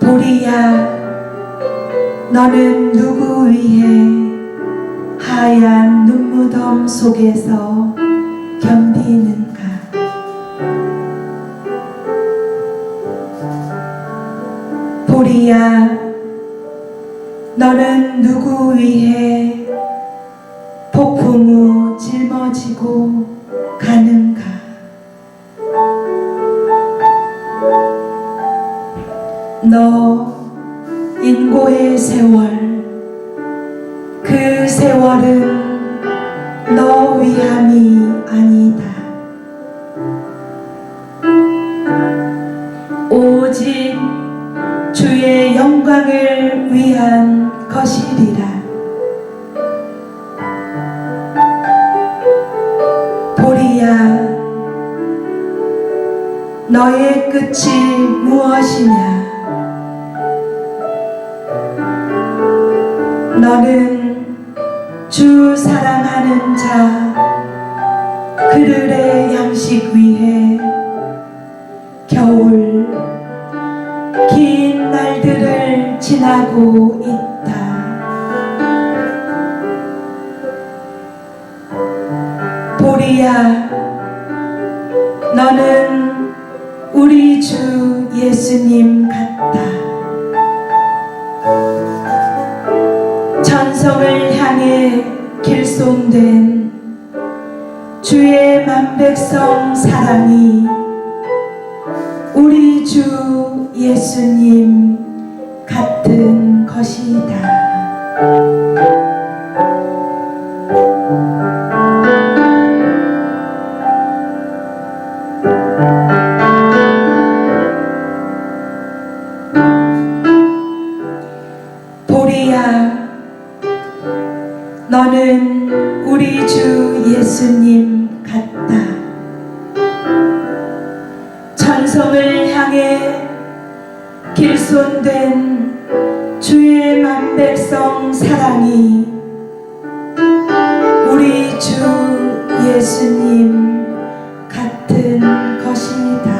보리야 너는 누구 위해 하얀 눈무덤 속에서 견디는가? 보리야 너는 누구 위해 폭풍우 짊어지고 가는가? 너 인고의 세월 그 세월은 너 위함이 아니다. 오직 주의 영광을 위한 것이리라 너의 끝이 무엇이냐 너는 주 사랑하는 자 그들의 양식 위해 겨울 긴 날들을 지나고 있다. 보리야, 너는 주 예수님 같다. 천성을 향해 길송된 주의 만백성 사랑이 우리 주 예수님 같은 것이다. 너는 우리 주 예수님 같다. 천성을 향해 길손된 주의 만백성 사랑이 우리 주 예수님 같은 것이다.